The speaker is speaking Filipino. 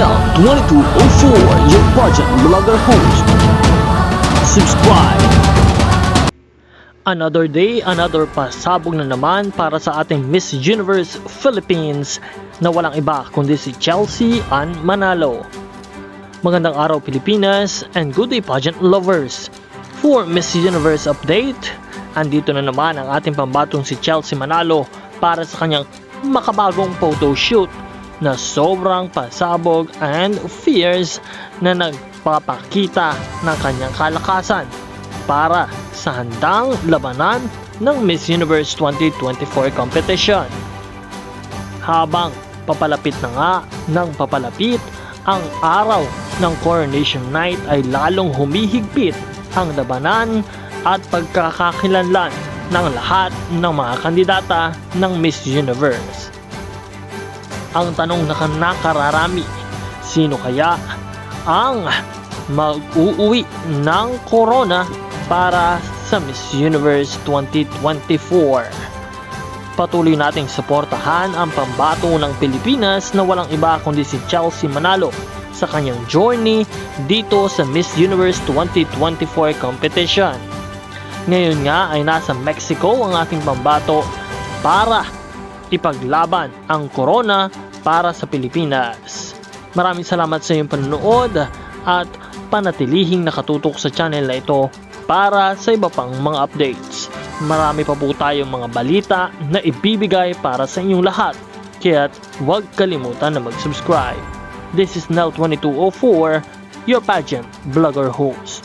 Nel 2204, your project blogger host. Subscribe! Another day, another pasabog na naman para sa ating Miss Universe Philippines na walang iba kundi si Chelsea Ann Manalo. Magandang araw Pilipinas and good day pageant lovers. For Miss Universe update, andito na naman ang ating pambatong si Chelsea Manalo para sa kanyang makabagong photo shoot na sobrang pasabog and fierce na nagpapakita ng kanyang kalakasan para sa handang labanan ng Miss Universe 2024 competition. Habang papalapit na nga ng papalapit ang araw ng Coronation Night ay lalong humihigpit ang labanan at pagkakakilanlan ng lahat ng mga kandidata ng Miss Universe. Ang tanong na nakararami, sino kaya ang mag-uuwi ng corona para sa Miss Universe 2024? Patuloy nating suportahan ang pambato ng Pilipinas na walang iba kundi si Chelsea Manalo sa kanyang journey dito sa Miss Universe 2024 competition. Ngayon nga ay nasa Mexico ang ating pambato para ipaglaban ang corona para sa Pilipinas. Maraming salamat sa iyong panonood at panatilihing nakatutok sa channel na ito para sa iba pang mga updates. Marami pa po tayong mga balita na ibibigay para sa inyong lahat. Kaya't huwag kalimutan na mag-subscribe. This is Nel2204, your pageant blogger host.